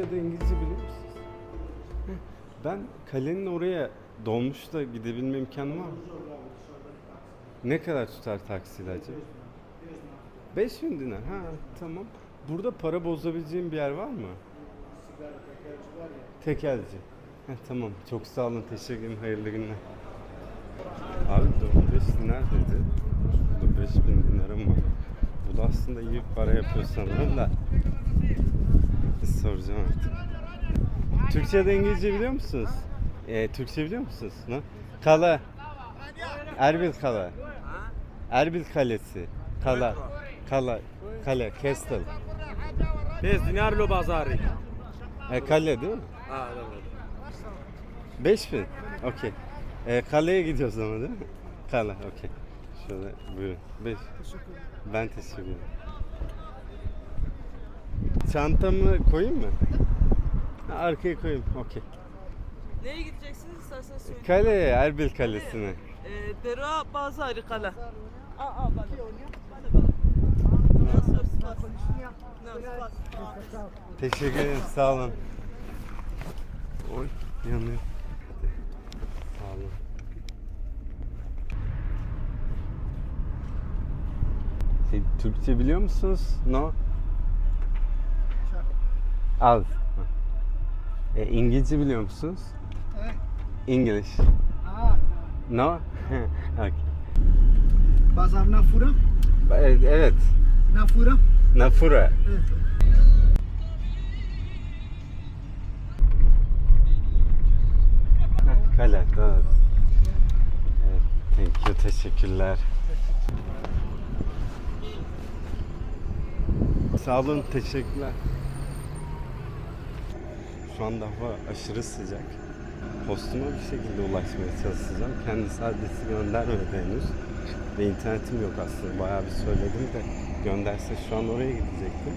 Türkçe de İngilizce biliyor musunuz? Ben kalenin oraya dolmuşla gidebilme imkanı var mı? Ne kadar tutar taksiyle acaba? 5000 dinar. Ha tamam. Burada para bozabileceğim bir yer var mı? Tekelci. Heh, tamam. Çok sağ olun. Teşekkür ederim. Hayırlı günler. Abi 5 dinar dedi. Burada 5000 dinarım var. Bu da aslında iyi para yapıyor sanırım da. Soracağım artık. Türkçe de İngilizce biliyor musunuz? Ee, Türkçe biliyor musunuz? Ne? Kale. Erbil Kale. Erbil Kalesi. Kala. Kala. Kale. Castle. Bez dinar lo bazari. E, kale değil mi? Ha evet. 5000. Okey. E, kaleye gidiyoruz ama değil mi? Kale. Okey. Şöyle buyurun. Beş. Ben teşekkür ederim. Çantamı koyayım mı? Ha, arkaya koyayım. Okey. Nereye gideceksiniz isterseniz söyleyin. Kaleye, Erbil Kalesi'ne. Ee, Dera Bazarı Kale. Aa, aa, bana. Bana, bana. Nasıl? Nasıl? Nasıl? Teşekkür ederim. Sağ olun. Oy yanıyor. Sağ olun. Şey, Türkçe biliyor musunuz? No. Az. E, İngilizce biliyor musunuz? Evet. English. Ah, No? okay. Bazar Nafura. Evet, evet. Nafura. Nafura. Evet. Doğru. Evet, thank you, teşekkürler. Sağ olun, teşekkürler. Şu anda hava aşırı sıcak. Postuma bir şekilde ulaşmaya çalışacağım. Kendisi adresi göndermedi henüz. Ve internetim yok aslında. Bayağı bir söyledim de gönderse şu an oraya gidecektim.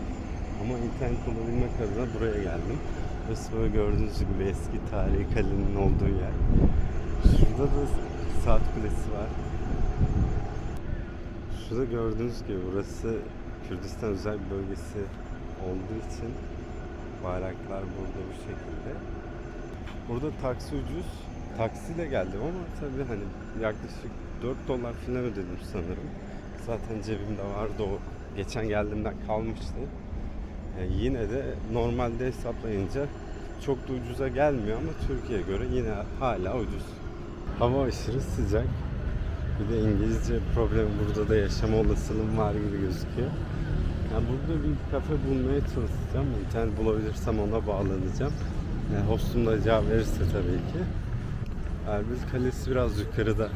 Ama internet bulabilmek adına buraya geldim. Burası böyle gördüğünüz gibi eski tarihi kalenin olduğu yer. Şurada da saat kulesi var. Şurada gördüğünüz gibi burası Kürdistan özel bir bölgesi olduğu için bayraklar burada bu şekilde. Burada taksi ucuz. Taksiyle geldim ama tabii hani yaklaşık 4 dolar falan ödedim sanırım. Zaten cebimde vardı o geçen geldiğimden kalmıştı. E, yine de normalde hesaplayınca çok da ucuza gelmiyor ama Türkiye'ye göre yine hala ucuz. Hava aşırı sıcak. Bir de İngilizce problemi burada da yaşama olasılığım var gibi gözüküyor. Yani burada bir kafe bulmaya çalışacağım. İnternet bulabilirsem ona bağlanacağım. Yani hostum da cevap verirse tabii ki. Erbil Kalesi biraz yukarıda.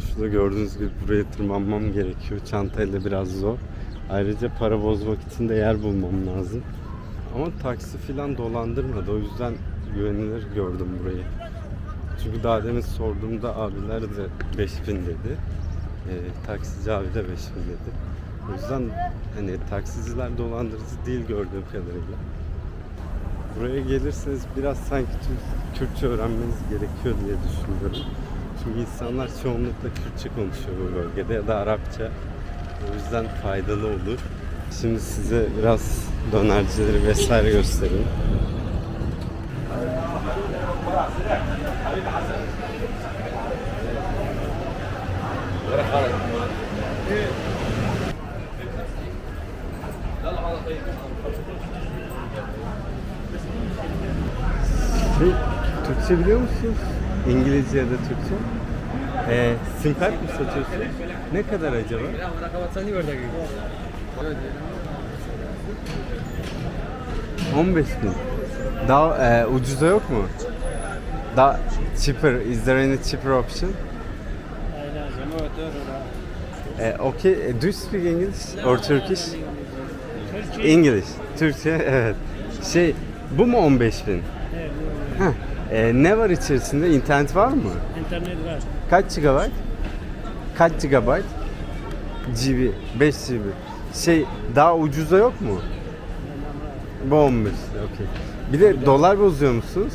Şurada gördüğünüz gibi buraya tırmanmam gerekiyor. Çantayla biraz zor. Ayrıca para bozmak için de yer bulmam lazım. Ama taksi filan dolandırmadı. O yüzden güvenilir gördüm burayı. Çünkü daha demin sorduğumda abiler de 5000 dedi. Ee, taksici abi de 5000 dedi. O yüzden hani taksiciler dolandırıcı değil gördüğüm kadarıyla. Buraya gelirseniz biraz sanki Kürtçe öğrenmeniz gerekiyor diye düşünüyorum. Çünkü insanlar çoğunlukla Kürtçe konuşuyor bu bölgede ya da Arapça. O yüzden faydalı olur. Şimdi size biraz dönercileri vesaire göstereyim. Türkçe biliyor musunuz? İngilizce ya da Türkçe? Ee, sim kart mı satıyorsunuz? Ne kadar acaba? 15 bin. Daha e, ucuza yok mu? Daha cheaper. Is there any cheaper option? E, okay. E, Do you speak English or Turkish? English. Türkçe evet. Şey bu mu 15 bin? Heh. E, ne var içerisinde? İnternet var mı? İnternet var. Kaç GB? Kaç GB? GB. 5 GB. Şey daha ucuza yok mu? Bu 15. Okey. Bir de dolar bozuyor musunuz?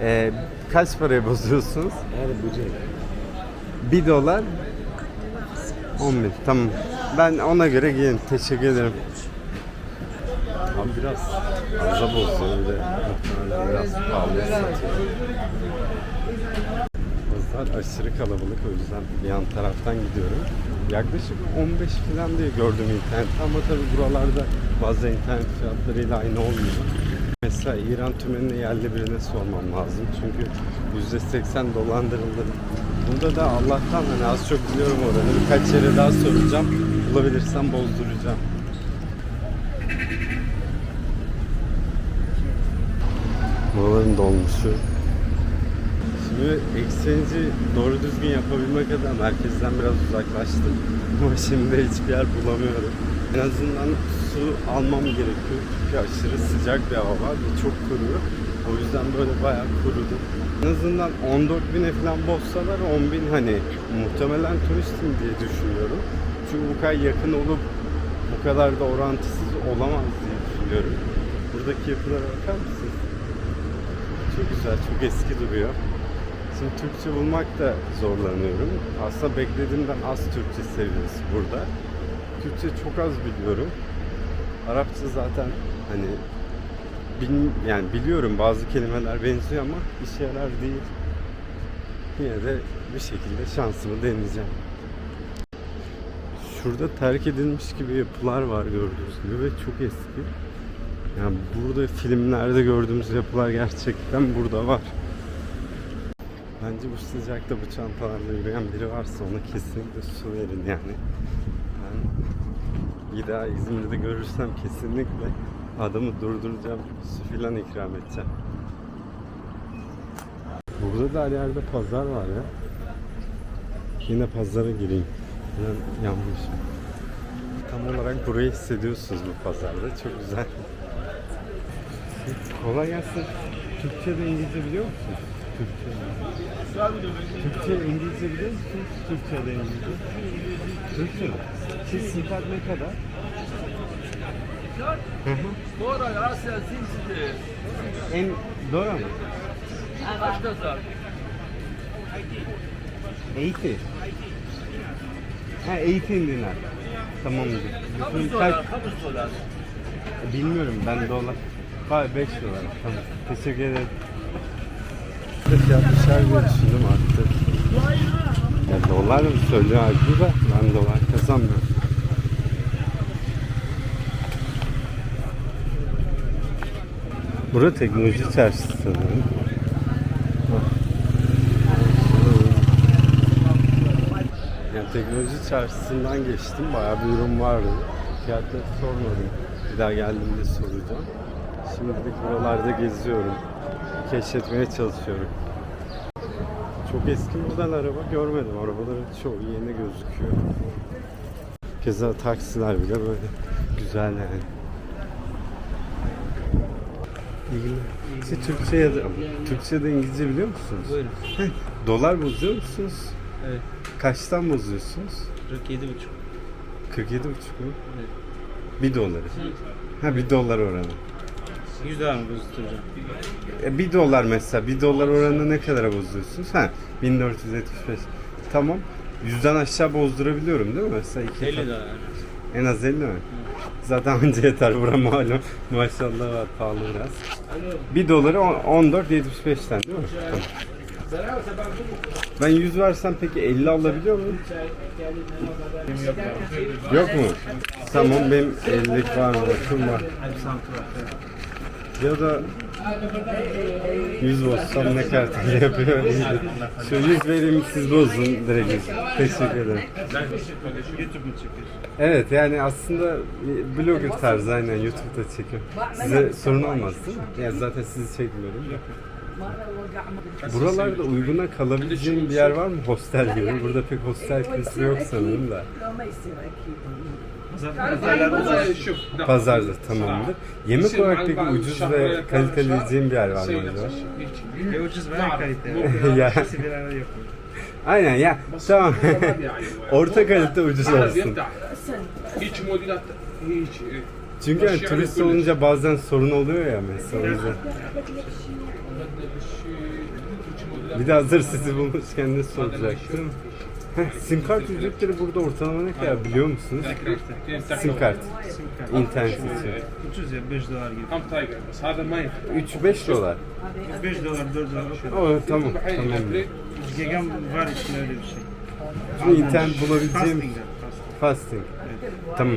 Ee, kaç paraya bozuyorsunuz? Bir dolar 11. Tamam. Ben ona göre gelin. Teşekkür ederim. Abi biraz bozuyor bir de muhtemelen biraz pahalıya satıyor. Pazar aşırı kalabalık o yüzden bir yan taraftan gidiyorum. Yaklaşık 15 falan diye gördüm internette ama tabi buralarda bazı internet fiyatlarıyla aynı olmuyor. Mesela İran tümenini yerli birine sormam lazım çünkü %80 dolandırıldı. Bunda da Allah'tan hani az çok biliyorum oranı birkaç yere daha soracağım. Bulabilirsem bozduracağım. Buraların dolmuşu. Şimdi exchange'i doğru düzgün yapabilmek adına merkezden biraz uzaklaştım. Ama şimdi hiçbir yer bulamıyorum. En azından su almam gerekiyor çünkü aşırı sıcak bir hava var ve çok kuruyor. O yüzden böyle bayağı kurudu. En azından 14 bine falan bozsalar 10 bin hani muhtemelen turistim diye düşünüyorum. Çünkü bu kadar yakın olup bu kadar da orantısız olamaz diye düşünüyorum. Buradaki yapılara bakar mısınız? Güzel, çok eski duruyor. Şimdi Türkçe bulmak da zorlanıyorum. Aslında beklediğimden az Türkçe seviyesi burada. Türkçe çok az biliyorum. Arapça zaten hani bil- yani biliyorum bazı kelimeler benziyor ama işe yarar değil. Yine de bir şekilde şansımı deneyeceğim. Şurada terk edilmiş gibi yapılar var gördüğünüz gibi ve çok eski. Yani burada filmlerde gördüğümüz yapılar gerçekten burada var. Bence bu sıcakta bu çantalarla yürüyen biri varsa ona kesinlikle su verin yani. Ben bir daha İzmir'de görürsem kesinlikle adamı durduracağım, su filan ikram edeceğim. Burada da her yerde pazar var ya. Yine pazara gireyim. Ben yanmışım. Tam olarak burayı hissediyorsunuz bu pazarda. Çok güzel. Kolay gelsin. Türkçe de İngilizce biliyor musun? Türkçe. Türkçe, İngilizce biliyor musun? Türkçe de İngilizce. Türkçe? Siz simpat ne kadar? Hı hı. Dora ya sen zimsidi. En Dora mı? Kaç kadar? 80. Ha 18 dinar. Tamamdır. Kaç Bütün dolar? Kaç dolar? Bilmiyorum ben dolar. Hayır 5 dolar. Tamam. Teşekkür ederim. Fiyat düşer diye düşündüm artık. Ya dolar söylüyor halbuki da ben dolar kazanmıyorum. Burası teknoloji çarşısı sanırım. Yani teknoloji çarşısından geçtim. Bayağı bir ürün vardı. Fiyatları sormadım. Bir daha geldiğimde soracağım. Şimdilik buralarda geziyorum. Keşfetmeye çalışıyorum. Çok eski model araba görmedim. Arabaların çoğu yeni gözüküyor. Keza taksiler bile böyle güzel yani. İlgili. İşte Türkçe ya da Türkçe de İngilizce biliyor musunuz? Buyurun. Dolar bozuyor musunuz? Evet. Kaçtan bozuyorsunuz? 47,5. 47 buçuk mu? Bir doları. Ha bir dolar oranı. 100 dolar mı bozduracağım? E, bir dolar mesela. Bir dolar oranını ne kadara bozuyorsunuz? Ha 1475. Tamam. Yüzden aşağı bozdurabiliyorum değil mi? Mesela iki 50 kat- dolar. En az 50 mi? Zaten anca yeter bura malum. Maşallah var pahalı biraz. 1 doları on- 14.75'ten değil mi? Tamam. Ben 100 versem peki 50 alabiliyor muyum? Yok mu? Tamam benim 50'lik var mı? Bakın var. Ya da 100 bozsam ne TL yapıyor? Şu 100 vereyim siz bozun direkt. Teşekkür ederim. YouTube mu çekiyorsun? Evet yani aslında blogger tarzı aynen YouTube'da çekiyorum. Size sorun olmaz değil mi? Yani zaten sizi çekmiyorum. Buralarda uyguna kalabileceğim bir yer var mı? Hostel gibi. Burada pek hostel kültürü yok sanırım da. Pazarda tamamdır. Yemek olarak peki ucuz ve kaliteli yiyeceğim bir yer var mı acaba? Ve ucuz ve kaliteli. Ya. İkisi bir arada yapıyor. Aynen ya tamam. Orta kalite ucuz olsun. Hiç modilat hiç. Çünkü yani turist olunca bazen sorun oluyor ya mesela. Bir de hazır sizi bulmuşken ne soracaktım? Sim kart ücretleri burada ortalama ne kadar biliyor musunuz? Sim kart. İnternet için. 305 dolar gibi. Tam Tiger. Sadece Maya. 3-5 dolar. 3-5 dolar, 4 dolar. O tamam, tamam. Gigam var işte öyle bir şey. Şimdi internet bulabileceğim... Fasting. Evet. Tamam.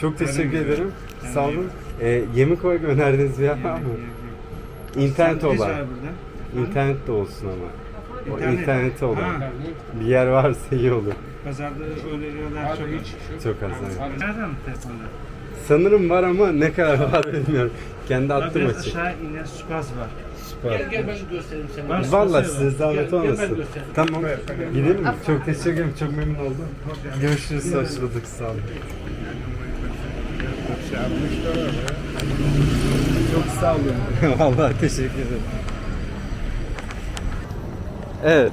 Çok teşekkür ederim. Sağ olun. Ee, yemek olarak önerdiğiniz bir yer var mı? İnternet olarak. İnternet de olsun ama. O İnternet. interneti olan. Ha. Bir yer varsa iyi olur. Pazarda öyle yerler çok az. Çok az. yani. Nereden mi telefonda? Sanırım var ama ne kadar var bilmiyorum. Kendi Bak attım biraz açık. aşağı inen Sukaz var. Süper. gel ben göstereyim sana. Var, Vallahi Sukaz size zahmet Gel- gel ben olmasın. göstereyim. Tamam. Gidelim mi? Çok teşekkür ederim. Çok memnun oldum. Görüşürüz. Hoş bulduk. Sağ olun. Çok sağ olun. Vallahi teşekkür ederim. Evet.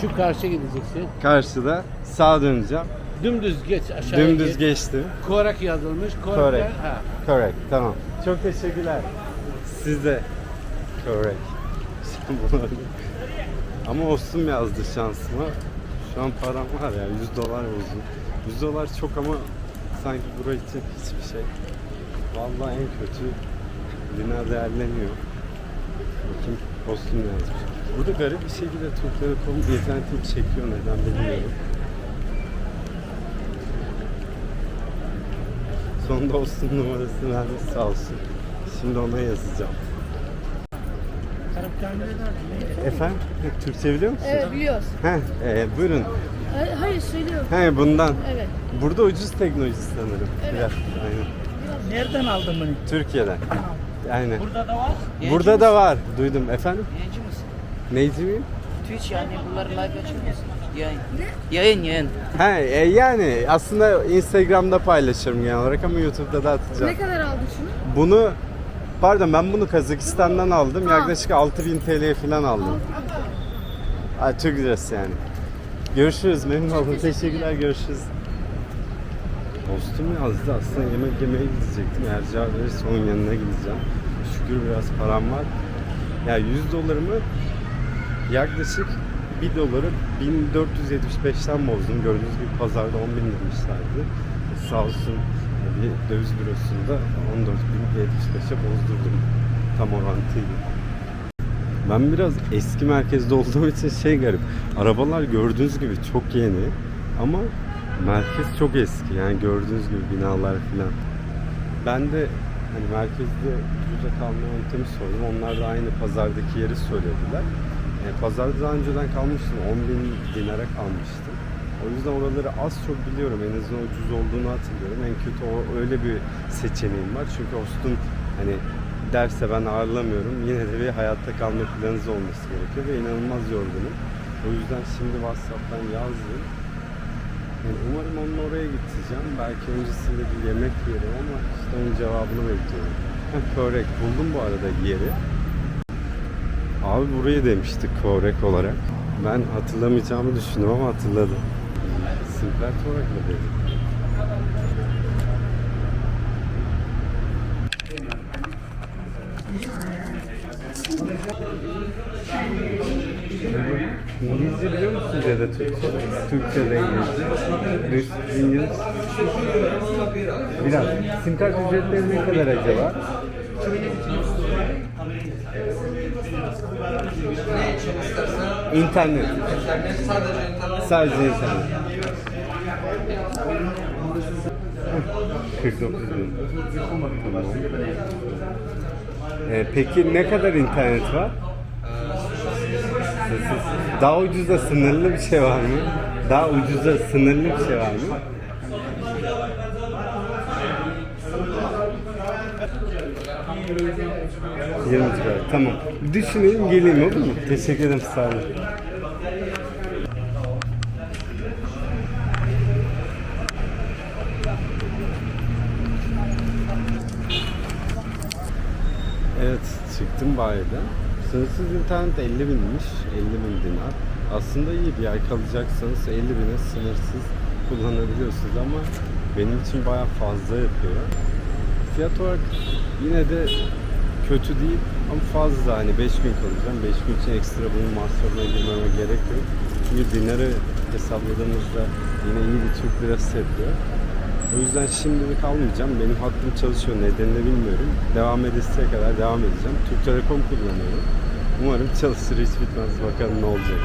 Şu karşıya gideceksin. Karşıda sağa döneceğim. Dümdüz geç aşağıya Dümdüz git. geçtim. Korak yazılmış. Correct. Korak. Ha. Correct. Tamam. Çok teşekkürler. Siz de. Correct. Ama olsun yazdı şansıma. Şu an param var ya 100 dolar oldu. 100 dolar çok ama sanki bura için hiçbir şey. Vallahi en kötü dinar değerleniyor. Bakayım Boston yazmış. Burada garip bir şekilde Türk Telekom internetimi çekiyor neden bilmiyorum. Sonunda Austin numarasını vermiş sağ olsun. Şimdi ona yazacağım. Efendim? Türkçe biliyor musun? Evet biliyoruz. Heh, e, buyurun. Hayır, hayır söylüyorum. He bundan. Evet. Burada ucuz teknoloji sanırım. Evet. Biraz. Aynen. Nereden aldın bunu? Türkiye'den. Aynen. Burada da var. Burada da var. Duydum. Efendim? Yayıncı? Neyci miyim? Twitch yani bunları live açıyor musun? Yayın. Yayın yayın. He, e, yani aslında Instagram'da paylaşırım genel olarak ama YouTube'da da atacağım. Ne kadar aldın şunu? Bunu Pardon ben bunu Kazakistan'dan aldım. Ha. Yaklaşık 6000 TL'ye falan aldım. Ay, Türk lirası yani. Görüşürüz. Memnun oldum. Teşekkürler. Görüşürüz. Dostum yazdı. Aslında yemek yemeye gidecektim. Cevap verirse onun yanına gideceğim. Şükür biraz param var. Ya 100 dolarımı yaklaşık 1 doları 1475'ten bozdum. Gördüğünüz gibi pazarda 10 bin demişlerdi. Sağ olsun bir döviz bürosunda 14.075'e bozdurdum tam orantıyla. Ben biraz eski merkezde olduğum için şey garip. Arabalar gördüğünüz gibi çok yeni ama merkez çok eski. Yani gördüğünüz gibi binalar falan. Ben de hani merkezde ucuza kalma yöntemi sordum. Onlar da aynı pazardaki yeri söylediler. E, pazarda daha önceden kalmıştım. 10 bin dinara kalmıştım. O yüzden oraları az çok biliyorum. En azından ucuz olduğunu hatırlıyorum. En kötü o öyle bir seçeneğim var. Çünkü Ostun hani derse ben ağırlamıyorum. Yine de bir hayatta kalma planınız olması gerekiyor ve inanılmaz yorgunum. O yüzden şimdi WhatsApp'tan yazdım. Yani umarım onunla oraya gideceğim. Belki öncesinde bir yemek yerim ama işte onun cevabını bekliyorum. Korek buldum bu arada yeri. Abi burayı demiştik Korek olarak. Ben hatırlamayacağımı düşündüm ama hatırladım. Simpler olarak mı dedim? İngilizce biliyor musunuz ya da Türkçe? Türkçe de İngilizce. Düz İngiliz. Biraz. Sim kart ücretleri ne kadar acaba? İnternet. Sadece internet. 49 bin. Tamam. Ee, peki ne kadar internet var? Daha ucuza sınırlı bir şey var mı? Daha ucuza sınırlı bir şey var mı? Yirmi lira. Tamam. Düşüneyim geleyim olur mu? Teşekkür ederim sağ olun. Evet çıktım bayiden. Sınırsız internet 50 binmiş. 50 bin dinar. Aslında iyi bir ay kalacaksanız 50 bine sınırsız kullanabiliyorsunuz ama benim için bayağı fazla yapıyor. Fiyat olarak yine de kötü değil Ama fazla hani 5 gün kalacağım. 5 gün için ekstra bunun masrafına girmeme gerek yok. Çünkü dinarı hesapladığımızda yine iyi bir Türk lirası yapıyor. O yüzden şimdilik almayacağım. Benim hattım çalışıyor. Nedenini bilmiyorum. Devam edesiye kadar devam edeceğim. Türk Telekom kullanıyorum. Umarım çalışır hiç bitmez. Bakalım ne olacak.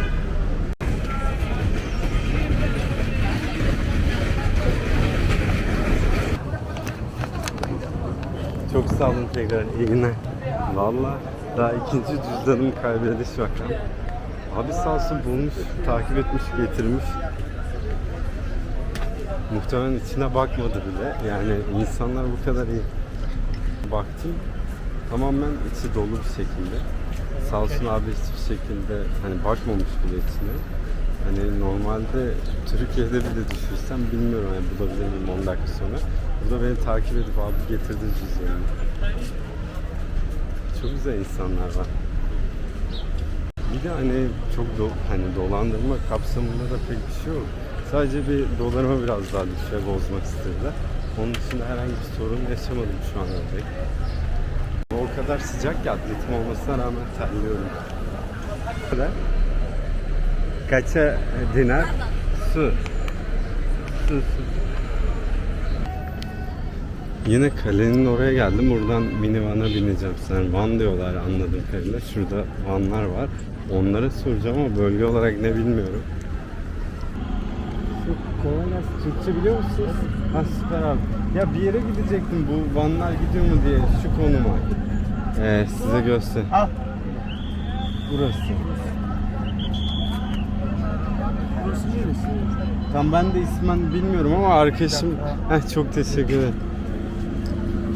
Sağ olun tekrar. İyi günler. Valla daha ikinci cüzdanımı kaybediş vakam. Abi sağ olsun bulmuş, takip etmiş, getirmiş. Muhtemelen içine bakmadı bile. Yani insanlar bu kadar iyi. Baktım tamamen içi dolu bir şekilde. Sağ olsun abi hiçbir şekilde hani bakmamış bile içine. Hani normalde Türkiye'de bile düşürsem bilmiyorum hani bulabilir miyim 10 dakika sonra. Burada beni takip edip abi getirdi cüzdanımı. Çok güzel insanlar var. Bir de hani çok do hani dolandırma kapsamında da pek bir şey yok. Sadece bir dolarıma biraz daha düşüyor bozmak istediler. Onun dışında herhangi bir sorun yaşamadım şu an pek. O kadar sıcak ki atletim olmasına rağmen terliyorum. Kadar. Kaça dinar? Su. Su su. Yine kalenin oraya geldim. Buradan minivana bineceğim. Sen van diyorlar anladığım kadarıyla. Şurada vanlar var. Onlara soracağım ama bölge olarak ne bilmiyorum. Kolay gelsin. Türkçe biliyor musunuz? Ha süper abi. Ya bir yere gidecektim bu vanlar gidiyor mu diye şu konuma. Ee, size göster. Al. Burası. Burası neresi? Tam ben de ismen bilmiyorum ama arkadaşım... Heh, çok teşekkür ederim.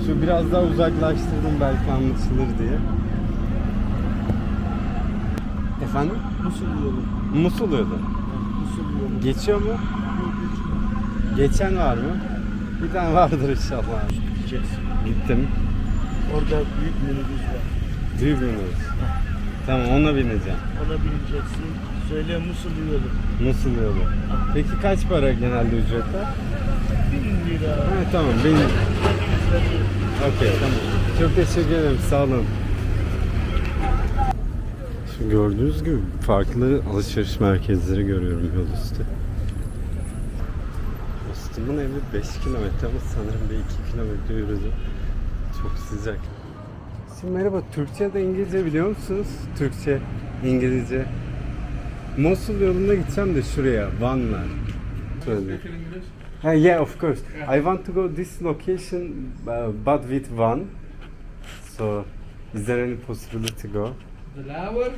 Şu biraz daha uzaklaştırdım belki anlaşılır diye. Efendim? Musul yolu. Musul yolu. Musul yolu. Geçiyor mu? Geçen var mı? Bir tane vardır inşallah. Gideceksin. Gittim. Orada büyük minibüs var. Büyük minibüs. Tamam ona bineceğim. Ona bineceksin. Söyle Musul yolu. Musul yolu. Peki kaç para genelde ücretler? Bin lira. Ha, tamam bin. Okey tamam. Çok teşekkür ederim. Sağ olun. Şu gördüğünüz gibi farklı alışveriş merkezleri görüyorum yol üstü. Dostumun evi 5 kilometre ama sanırım bir 2 kilometre yürüdüm. Çok sıcak. Şimdi merhaba, Türkçe de İngilizce biliyor musunuz? Türkçe, İngilizce. Mosul yolunda gideceğim de şuraya, Vanlar. Şöyle. Uh, yeah, of course. I want to go this location, uh, but with one. So, is there any possibility to go? The lower.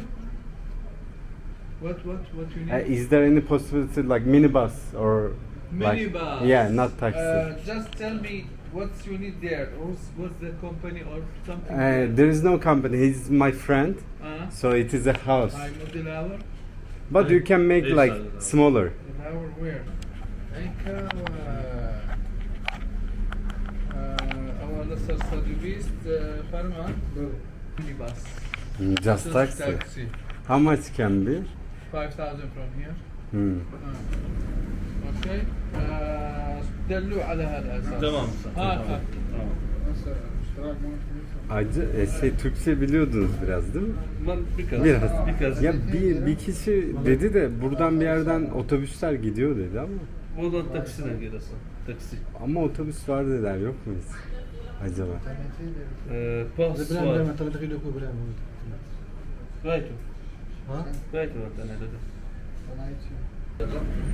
What what what you Uh, need? is there any possibility like minibus or like Minibus. yeah, not taxi? Uh, just tell me what you need there. What's, what's the company or something? Uh, there is no company. He's my friend, uh, so it is a house. I'm not the lower. But you can make like smaller. The lower where? Anka. Uh, our service uh, Farman. Minibus. Hmm, Just taxi. taxi. How much can be? Five thousand from here. Hmm. اوكي آه، دلوا على هذا الاساس تمام. ها ها Acı, e, şey Türkçe biliyordunuz biraz değil mi? Ben biraz. Biraz. Birkaç. Ya bir, bir kişi dedi de buradan bir yerden otobüsler gidiyor dedi ama Oradan taksine gelirsin. Taksi. ama otobüs var dediler yok muyuz acaba? Ee, pas var. Gayet o. Gayet o tane dedi.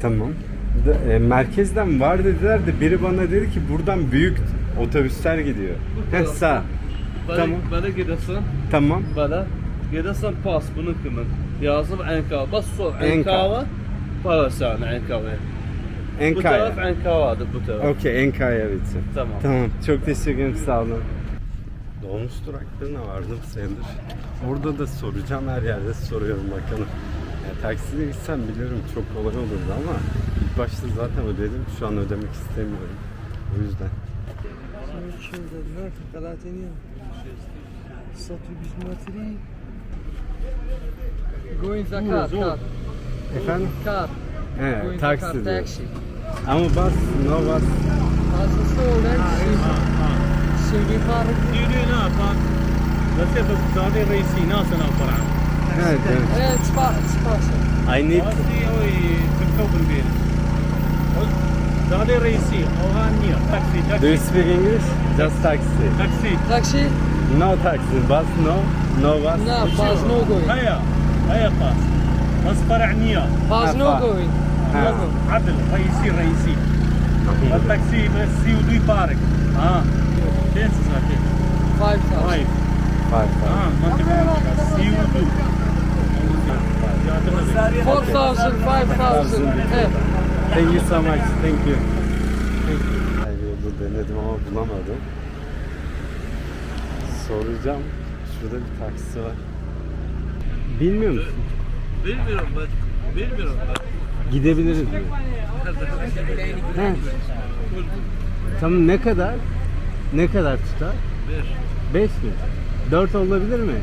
Tamam. Da- e, merkezden var dediler de biri bana dedi ki buradan büyük otobüsler gidiyor. Heh, sağ. Bana, Tamam. bana gelirsin. Tamam. Bana gelirsin pas bunu kimin? Yazım Enkava. Bas sor Enkava. Enkava. Parası yani Enkava. Bu taraf Enkaya. Enkava'dır bu taraf. Okey Enkaya için. Tamam. Tamam. Çok teşekkür ederim. Sağ olun. Dolmuş duraklarına vardım sayılır. Orada da soracağım. Her yerde soruyorum bakalım. Ya, taksiyle gitsem biliyorum çok kolay olurdu ama ilk başta zaten ödedim. Şu an ödemek istemiyorum. O yüzden. Go in the car, car, Efendim? car. He, Go in the taksi diyor. taxi. Ama bas, no bas. Fazlası olan Sivri Park. Sivri ne yapar? Nasıl yapar? Zaten reisi nasıl yapar? Evet, evet. Evet, spa, spa. I need... Asi oy, Türkçe bilmeyelim. Zaten reisi, Ohaniya, taksi, taksi. Do you speak English? Just taxi. Taksi. Taksi? No taxi, bus no, no bus. No, bus no going. Hayır, hayır bus. Bus para niye? Bus no going. Ha. No go. عدل رئيسي رئيسي التاكسي بس سي ودوي بارك ها فين ساكن 5,000. طيب Five ها thousand. منطقة سي ودو 4,000, 5,000. Evet. Thank you so much. Thank you. Thank you. Her yolu denedim ama bulamadım. Soracağım. Şurada bir taksi var. Bilmiyor musun? Bilmiyorum ben. Bilmiyorum ben. Gidebiliriz. He. Tamam ne kadar? Ne kadar tutar? 5 mi? 4 olabilir mi?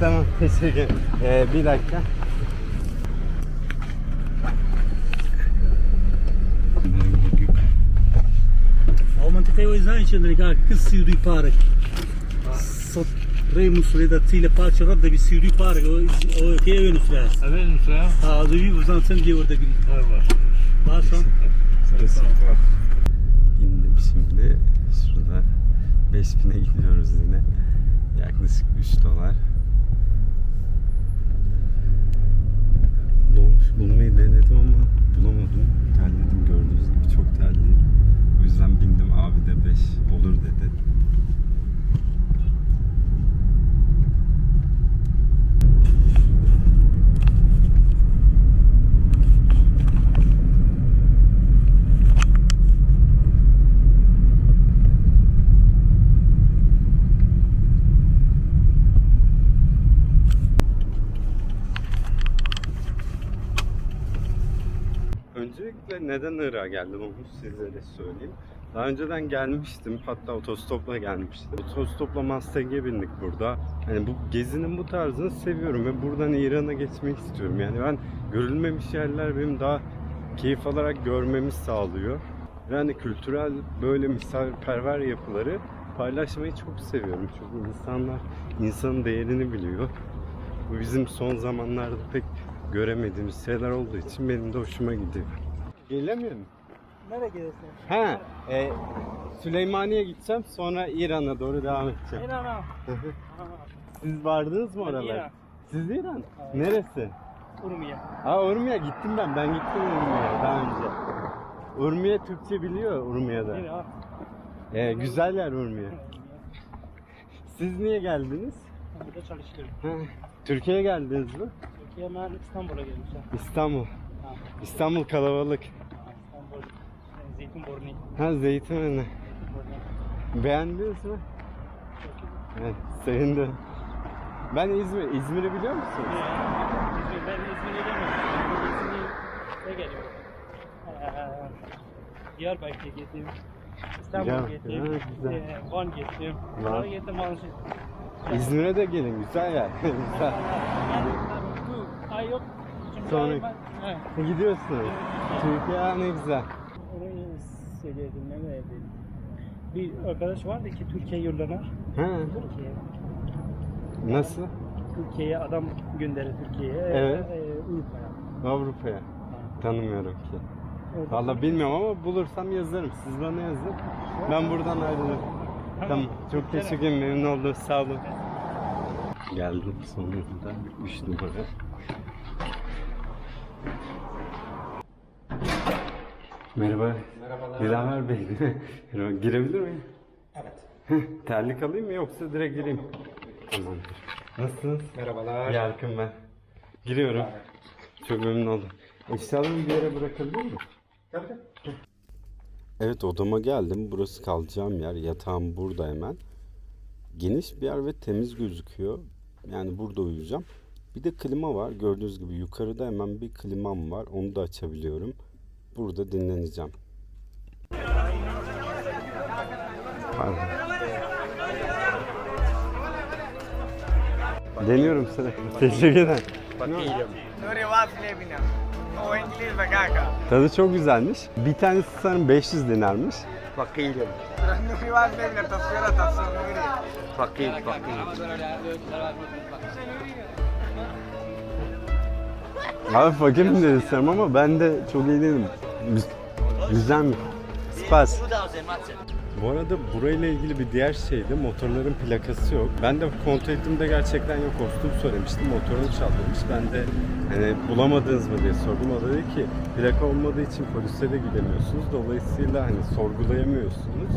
Tamam teşekkür ederim. Ee, bir dakika. Aumentei os anos, André, que se repara. Vrei musuledățile parcelor de bisiuri pare, o cheie eu nu frea. Aveți nu frea? A, de viu, uzan sen gevur de gri. Var var. Varsa. Var. Bindim şimdi. Şurada 5000'e gidiyoruz yine. Yaklaşık 3 dolar. Dolmuş bulmayı denedim ama bulamadım. Terledim gördüğünüz gibi çok terliyim. O yüzden bindim abi de 5 olur dedi. Neden Irak'a geldim onu sizlere söyleyeyim. Daha önceden gelmiştim. Hatta otostopla gelmiştim. Otostopla Mustang'e bindik burada. Hani bu gezinin bu tarzını seviyorum ve buradan İran'a geçmek istiyorum. Yani ben görülmemiş yerler benim daha keyif alarak görmemi sağlıyor. Ve hani kültürel böyle misafirperver yapıları paylaşmayı çok seviyorum. Çünkü insanlar insanın değerini biliyor. Bu bizim son zamanlarda pek göremediğimiz şeyler olduğu için benim de hoşuma gidiyor. Gelemiyor mu? Nereye gidiyorsun? Ha, e, Süleymaniye gideceğim sonra İran'a doğru devam edeceğim. İran Siz vardınız mı oralara? İran. Siz İran? Neresi? Urmiye. Ha Urmiye gittim ben. Ben gittim Urmiye'ye daha önce. Urmiye Türkçe biliyor Urmiye'de. İran. E, güzel yer Urmiye. Siz niye geldiniz? Burada çalışıyorum. Türkiye'ye geldiniz mi? Türkiye ben İstanbul'a gelmişim. İstanbul. İstanbul kalabalık. İstanbul. Zeytinburnu. Ha Zeytinburnu. Beğendiniz mi? Evet, sevindim. Ben İzmir. İzmir'i biliyor musun? İzmir, ben İzmir'e gelmedim. İzmir'e geliyorum. Ee, Diyarbakır'a gittim. İstanbul'a gittim. Ee, Van gittim. Van. Gittim Manşet. İzmir'e de gelin. Güzel yer. güzel. Yani bu ay yok. Sonra- ay ben- he, Gidiyorsunuz. Türkiye ne güzel. Orayı söyledim, ne verdim. Bir arkadaş vardı ki Türkiye yollarına. Ha, Türkiye. nasıl? Türkiye'ye adam gönderir Türkiye'ye. Evet. E, Avrupa'ya. Avrupa'ya. Tanımıyorum ki. Orada- Vallahi bilmiyorum ama bulursam yazarım. Siz bana yazın. Ben buradan ayrılırım. Tamam. Çok teşekkür ederim. Memnun oldum. Sağ olun. Geldim sonunda. 3 numara. Merhaba. Merhabalar. Dilaver Bey. Merhaba. Girebilir miyim? Evet. Terlik alayım mı yoksa direkt gireyim? Tamamdır. Nasılsınız? Merhabalar. Yarkın ben. Giriyorum. Çok memnun oldum. Eşyalarımı bir yere bırakabilir miyim? Evet odama geldim. Burası kalacağım yer. Yatağım burada hemen. Geniş bir yer ve temiz gözüküyor. Yani burada uyuyacağım. Bir de klima var. Gördüğünüz gibi yukarıda hemen bir klimam var. Onu da açabiliyorum. Burada dinleneceğim. Pardon. Deniyorum sıra. Teşekkür ederim. Tadı çok güzelmiş. Bir tanesi sanırım 500 dinarmış. Fakir. Fakir, fakir. Abi fakirim de isterim ama ben de çok iyi değilim. Güz- Güzel mi? Spas. Bu arada burayla ilgili bir diğer şey de motorların plakası yok. Ben de kontrol ettiğimde gerçekten yok. Kostum söylemiştim. Motorunu çaldırmış. Ben de hani bulamadınız mı diye sordum. O dedi ki plaka olmadığı için polise de gidemiyorsunuz. Dolayısıyla hani sorgulayamıyorsunuz.